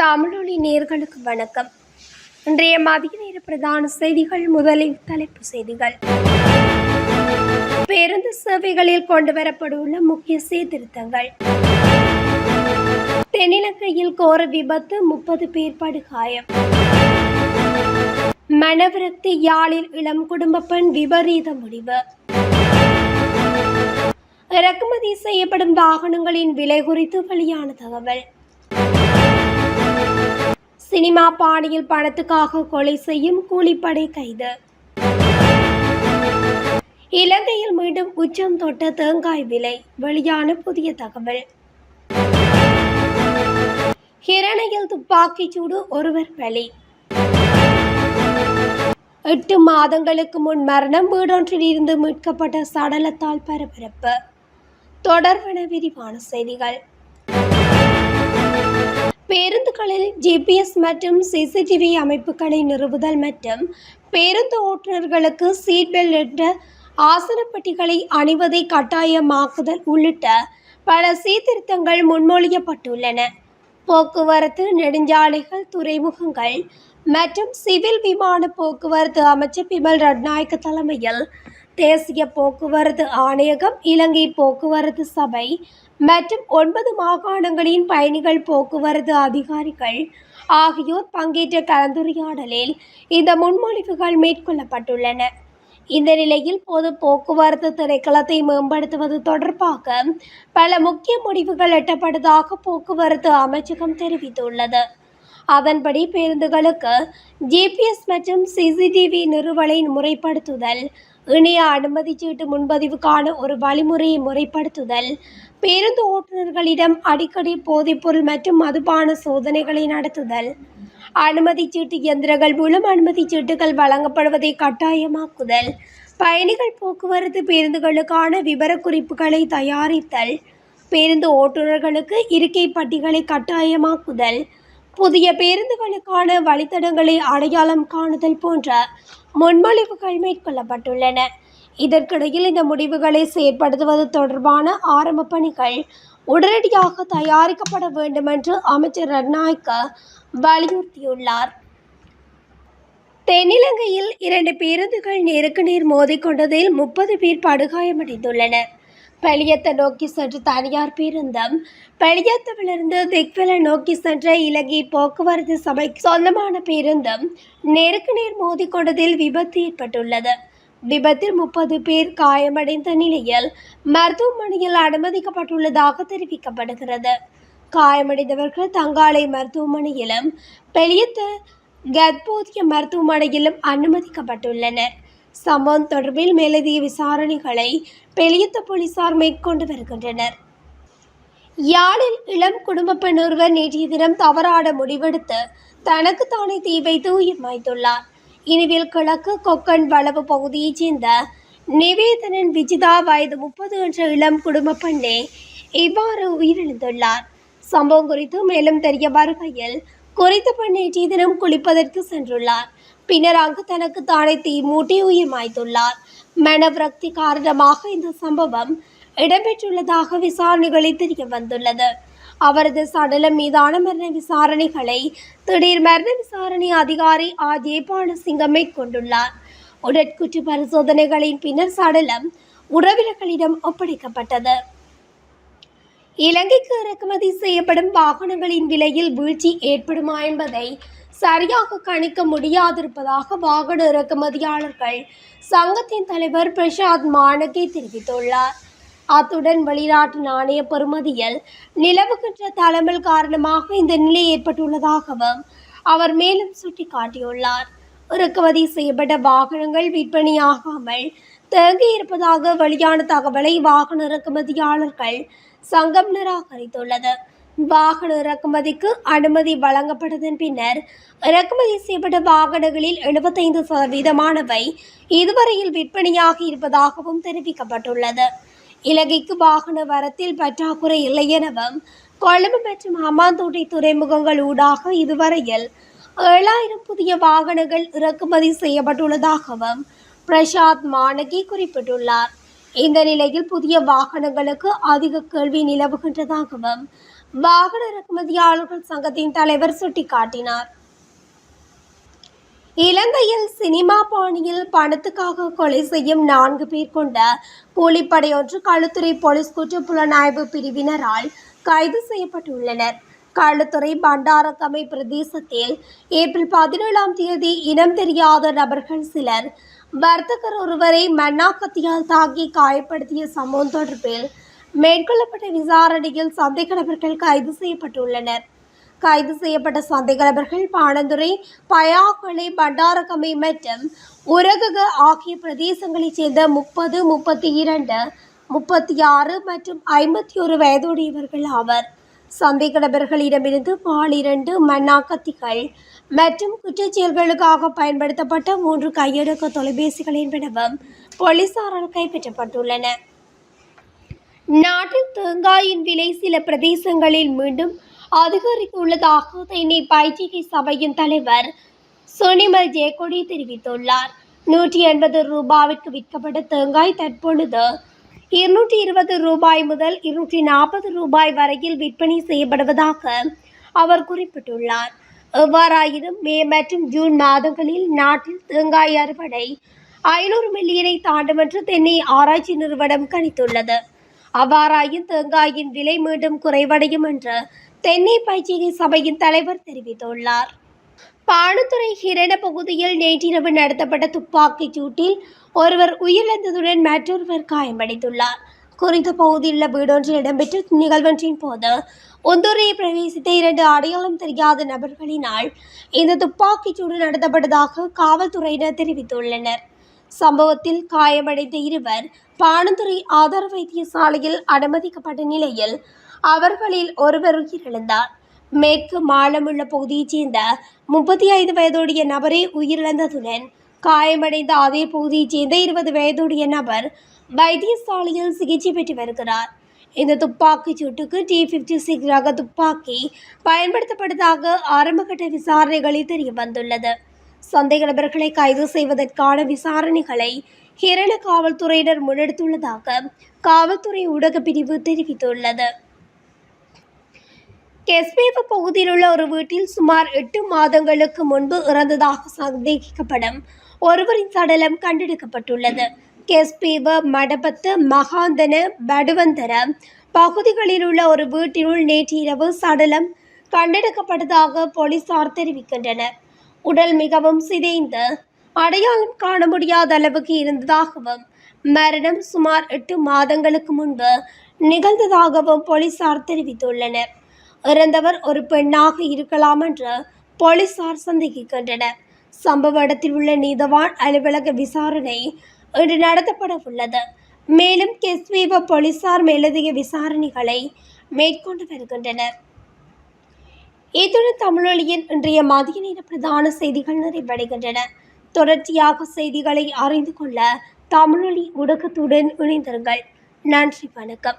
தமிழொலி நேர்களுக்கு வணக்கம். இன்றைய மதிய நேர பிரதான செய்திகள் முதலில் தலைப்பு செய்திகள். பேருந்து சேவைகளில் கொண்டு வரப்பட்டுள்ள முக்கிய சீர்திருத்தங்கள். தென்னிலங்கையில் கோர விபத்து முப்பது பேர் படுகாயம். மனவிரக்தி யாழில் இளம் குடும்ப பெண் விபரீத முடிவு. இறக்குமதி செய்யப்படும் வாகனங்களின் விலை குறித்து வெளியான தகவல். சினிமா பாணியில் பணத்துக்காக கொலை செய்யும் கூலிப்படை கைது. இலங்கையில் மீண்டும் உச்சம் தொட்ட தேங்காய் விலை வெளியான புதிய தகவல். ஹிரணையில் துப்பாக்கிச் சூடு ஒருவர் பலி. எட்டு மாதங்களுக்கு முன் மரணம் வீடொன்றில் இருந்து மீட்கப்பட்ட சடலத்தால் பரபரப்பு. தொடர்பன விரிவான செய்திகள். பேருந்துகளில் ஜிபிஎஸ் மற்றும் சிசிடிவி அமைப்புகளை நிறுவுதல் மற்றும் பேருந்து ஓட்டுநர்களுக்கு சீட் பெல்ட் என்ற ஆசனப்பட்டிகளை அணிவதை கட்டாயமாக்குதல் உள்ளிட்ட பல சீர்திருத்தங்கள் முன்மொழியப்பட்டுள்ளன. போக்குவரத்து நெடுஞ்சாலைகள் துறைமுகங்கள் மற்றும் சிவில் விமான போக்குவரத்து அமைச்சர் பிமல் ரட்நாயக்க தலைமையில் தேசிய போக்குவரத்து ஆணையகம் இலங்கை போக்குவரத்து சபை மற்றும் ஒன்பது மாகாணங்களின் பயணிகள் போக்குவரத்து அதிகாரிகள் ஆகியோர் பங்கேற்ற கலந்துரையாடலில் இந்த முன்மொழிவுகள் மேற்கொள்ளப்பட்டுள்ளன. இந்த நிலையில் பொது போக்குவரத்து திணைக்களத்தை மேம்படுத்துவது தொடர்பாக பல முக்கிய முடிவுகள் எட்டப்பட்டதாக போக்குவரத்து அமைச்சகம் தெரிவித்துள்ளது. அதன்படி பேருந்துகளுக்கு ஜிபிஎஸ் மற்றும் சிசிடிவி நிறுவலை முறைப்படுத்துதல் இணைய அனுமதி சீட்டு முன்பதிவுக்கான ஒரு வழிமுறையை முறைப்படுத்துதல் பேருந்து ஓட்டுநர்களிடம் அடிக்கடி போதைப்பொருள் மற்றும் மதுபான சோதனைகளை நடத்துதல் அனுமதி சீட்டு இயந்திரங்கள் மூலம் அனுமதி சீட்டுகள் வழங்கப்படுவதை கட்டாயமாக்குதல் பயணிகள் போக்குவரத்து பேருந்துகளுக்கான விவரக்குறிப்புகளை தயாரித்தல் பேருந்து ஓட்டுநர்களுக்கு இருக்கை பட்டிகளை கட்டாயமாக்குதல் புதிய பேருந்துகளுக்கான வழித்தடங்களை அடையாளம் காணுதல் போன்ற முன்மொழிவுகள் மேற்கொள்ளப்பட்டுள்ளன. இதற்கிடையில் இந்த முடிவுகளை செயற்படுத்துவது தொடர்பான ஆரம்ப பணிகள் உடனடியாக தயாரிக்கப்பட வேண்டும் என்று அமைச்சர் ரட்நாயக்க வலியுறுத்தியுள்ளார். தென்னிலங்கையில் இரண்டு பேருந்துகள் நேருக்கு நேர் மோதிக்கொண்டதில் முப்பது பேர் படுகாயமடைந்துள்ளனர். பெளியத்தை நோக்கி சென்ற தனியார் பேருந்தும் பெளியத்தவிலிருந்து திக்வெல நோக்கி சென்ற இலங்கை போக்குவரத்து சபைக்கு சொந்தமான பேருந்தும் நேருக்கு நேர் மோதிக்கொண்டதில் விபத்து ஏற்பட்டுள்ளது. விபத்தில் முப்பது பேர் காயமடைந்த நிலையில் மருத்துவமனையில் அனுமதிக்கப்பட்டுள்ளதாக தெரிவிக்கப்படுகிறது. காயமடைந்தவர்கள் தங்காலை மருத்துவமனையிலும் பெளியத்த கத்போதிய மருத்துவமனையிலும் அனுமதிக்கப்பட்டுள்ளனர். சம்பவம் தொடர்பில் மேலதிக விசாரணைகளை பெளியத்த போலீசார் மேற்கொண்டு வருகின்றனர். யாழில் இளம் குடும்ப பெண் ஒருவர் நேற்றைய தினம் தவறாட முடிவெடுத்து தனக்குத்தானே தீ வைத்து உயிர் மாய்த்துள்ளார். இனிவில் கிழக்கு கொக்கன் வளவு பகுதியைச் சேர்ந்த நிவேதனன் விஜிதா வயது முப்பது என்ற இளம் குடும்ப பெண்ணே இவ்வாறு உயிரிழந்துள்ளார். சம்பவம் குறித்து மேலும் தெரிய வருகையில் குறைத்த பெண் நேற்றைய தினம் குளிப்பதற்கு சென்றுள்ளார். பின்னர் அங்கு தனக்கு தானே தீ மூட்டி உயிர் மாய்த்துள்ளார். மனவிரக்தி காரணமாக இந்த சம்பவம் இடம்பெற்றுள்ளதாக விசாரணைகளில் தெரிய வந்துள்ளது. அவரது சடலம் மீதான மரண விசாரணைகளை திடீர் மரண விசாரணை அதிகாரி ஆ. ஜெயபாலசிங்கம் மேற்கொண்டுள்ளார் உடற்குற்று பரிசோதனைகளின் பின்னர் சடலம் உறவினர்களிடம் ஒப்படைக்கப்பட்டது. இலங்கைக்கு இறக்குமதி செய்யப்படும் வாகனங்களின் விலையில் வீழ்ச்சி ஏற்படுமா என்பதை சரியாக கணிக்க முடியாதிருப்பதாக வாகன இறக்குமதியாளர்கள் சங்கத்தின் தலைவர் பிரசாத் மாணகே தெரிவித்துள்ளார். அத்துடன் வெளிநாட்டு நாணய பெறுமதியில் நிலவுகின்ற தலைமல் காரணமாக இந்த நிலை ஏற்பட்டுள்ளதாகவும் அவர் மேலும் சுட்டிக்காட்டியுள்ளார். இறக்குமதி செய்யப்பட்ட வாகனங்கள் விற்பனையாகாமல் தேங்கியிருப்பதாக வெளியான தகவலை வாகன இறக்குமதியாளர்கள் சங்கம் நிராகரித்துள்ளது. வாகன இறக்குமதிக்கு அனுமதி வழங்கப்பட்டதன் பின்னர் இறக்குமதி செய்யப்பட்ட வாகனங்களில் எழுபத்தைந்து சதவீதமானவை இதுவரையில் விற்பனையாகி இருப்பதாகவும் தெரிவிக்கப்பட்டுள்ளது. இலங்கைக்கு வாகன வரத்தில் பற்றாக்குறை இல்லை எனவும் கொழும்பு மற்றும் ஹமாந்தோட்டை துறைமுகங்கள் ஊடாக இதுவரையில் ஏழாயிரம் புதிய வாகனங்கள் இறக்குமதி செய்யப்பட்டுள்ளதாகவும் பிரசாத் மாணகி குறிப்பிட்டுள்ளார். இந்த நிலையில் புதிய வாகனங்களுக்கு அதிக கேள்வி நிலவுகின்றதாகவும் வாகன இறக்குமதியாளர்கள் சங்கத்தின் தலைவர் சுட்டிக்காட்டினார். இலங்கையில் சினிமா பாணியில் பணத்துக்காக கொலை செய்யும் நான்கு பேர் கொண்ட கூலிப்படையொன்று களுத்துறை போலீஸ் குற்றப்புலனாய்வு பிரிவினரால் கைது செய்யப்பட்டுள்ளனர். களுத்துறை பண்டாரக்கமை பிரதேசத்தில் ஏப்ரல் பதினேழாம் தேதி இனம் தெரியாத நபர்கள் சிலர். வர்த்தகர் ஒருவரை மண்ணாக்கத்தியால் தாக்கி காயப்படுத்திய சம்பவம் தொடர்பில் மேற்கொள்ளப்பட்ட விசாரணையில் சந்தேக நபர்கள் கைது செய்யப்பட்டுள்ளனர். கைது செய்யப்பட்ட சந்தேக நபர்கள் பாணந்துறை பயாக்கொலை பண்டாரக்கமை மற்றும் உரகக ஆகிய பிரதேசங்களைச் சேர்ந்த முப்பது முப்பத்தி இரண்டு முப்பத்தி ஆறு மற்றும் ஐம்பத்தி ஒரு வயதுடையவர்கள் ஆவர். சந்தேக நபர்களிடமிருந்து பாலிரண்டு மண்ணாக்கத்திகள் மற்றும் குற்றச்செயல்களுக்காக பயன்படுத்தப்பட்ட மூன்று கையடக்க தொலைபேசிகள் என்பனவும் போலீசாரால் கைப்பற்றப்பட்டுள்ளன. நாட்டில் தேங்காயின் விலை சில பிரதேசங்களில் மீண்டும் அதிகரித்துள்ளதாக தேனி பயிற்சிகை சபையின் தலைவர் சுனிமல் ஜெயக்கொடி தெரிவித்துள்ளார். நூற்றி எண்பது ரூபாவிற்கு விற்கப்பட்ட தேங்காய் தற்பொழுது இருநூற்றி இருபது ரூபாய் முதல் இருநூற்றி நாற்பது ரூபாய் வரையில் விற்பனை செய்யப்படுவதாக அவர் குறிப்பிட்டுள்ளார். எவ்வாறாயினும் மே மற்றும் ஜூன் மாதங்களில் நாட்டில் தேங்காய் அறுவடை ஐநூறு மில்லியனை தாண்டும் என்று தென்னை ஆராய்ச்சி நிறுவனம் கணித்துள்ளது. அவ்வாறாயின் தேங்காயின் விலை மீண்டும் குறைவடையும் என்று தென்னை பயிற்சிகை சபையின் தலைவர் தெரிவித்துள்ளார். பானுத்துறை ஹிரண பகுதியில் நேற்றிரவு நடத்தப்பட்ட துப்பாக்கிச் சூட்டில் ஒருவர் உயிரிழந்ததுடன் மற்றொருவர் காயமடைந்துள்ளார். குறித்த பகுதியில் உள்ள வீடொன்றில் இடம்பெற்ற நிகழ்வொன்றின் போது ஒந்தூரை பிரவேசித்த இரண்டு அடையாளம் தெரியாத நபர்களினால் இந்த துப்பாக்கிச் சூடு நடத்தப்பட்டதாக காவல்துறையினர் தெரிவித்துள்ளனர். சம்பவத்தில் காயமடைந்த இருவர் பாணந்துறை ஆதார வைத்தியசாலையில் அனுமதிக்கப்பட்ட நிலையில் அவர்களில் ஒருவர் உயிரிழந்தார். மேற்கு மாலமுள்ள பகுதியைச் சேர்ந்த முப்பத்தி ஐந்து வயதுடைய நபரே உயிரிழந்ததுடன் காயமடைந்த அதே பகுதியைச் சேர்ந்த இருபது வயதுடைய நபர் வைத்தியசாலையில் சிகிச்சை பெற்று வருகிறார். இந்த துப்பாக்கிச் சூட்டுக்கு டி ஃபிஃப்டி சிக்ஸ் ரக துப்பாக்கி பயன்படுத்தப்பட்டதாக ஆரம்பகட்ட விசாரணைகளில் தெரிய வந்துள்ளது சந்தேக நபர்களை கைது செய்வதற்கான விசாரணைகளை கேரள காவல்துறையினர் முன்னெடுத்துள்ளதாக காவல்துறை ஊடகப் பிரிவு தெரிவித்துள்ளது. கெஸ்பேவ பகுதியில் உள்ள ஒரு வீட்டில் சுமார் எட்டு மாதங்களுக்கு முன்பு இறந்ததாக சந்தேகிக்கப்படும். ஒருவரின் சடலம் கண்டெடுக்கப்பட்டுள்ளது. கெஸ்பேவ மடபத்து மகாந்தன படுவந்தர பகுதிகளில் உள்ள ஒரு வீட்டினுள் நேற்று இரவு சடலம் கண்டெடுக்கப்பட்டதாக போலீசார் தெரிவிக்கின்றனர். உடல் மிகவும் சிதைந்து அடையாளம் காண முடியாத அளவுக்கு இருந்ததாகவும் மரணம் சுமார் எட்டு மாதங்களுக்கு முன்பு நிகழ்ந்ததாகவும் போலீசார் தெரிவித்துள்ளனர். இறந்தவர் ஒரு பெண்ணாக இருக்கலாம் என்று போலீசார் சந்தேகிக்கின்றனர். சம்பவ இடத்தில் உள்ள நீதவான் அலுவலக விசாரணை இன்று நடத்தப்பட உள்ளது. மேலும் கெஸ்வீப போலீசார் மேலதிக விசாரணைகளை மேற்கொண்டு வருகின்றனர். இத்துடன் தமிழொலியின் இன்றைய மதிய நேர பிரதான செய்திகள் நிறைவடைகின்றன. தொடர்ச்சியாக செய்திகளை அறிந்து கொள்ள தமிழொலி ஊடகத்துடன் இணைந்திருங்கள். நன்றி வணக்கம்.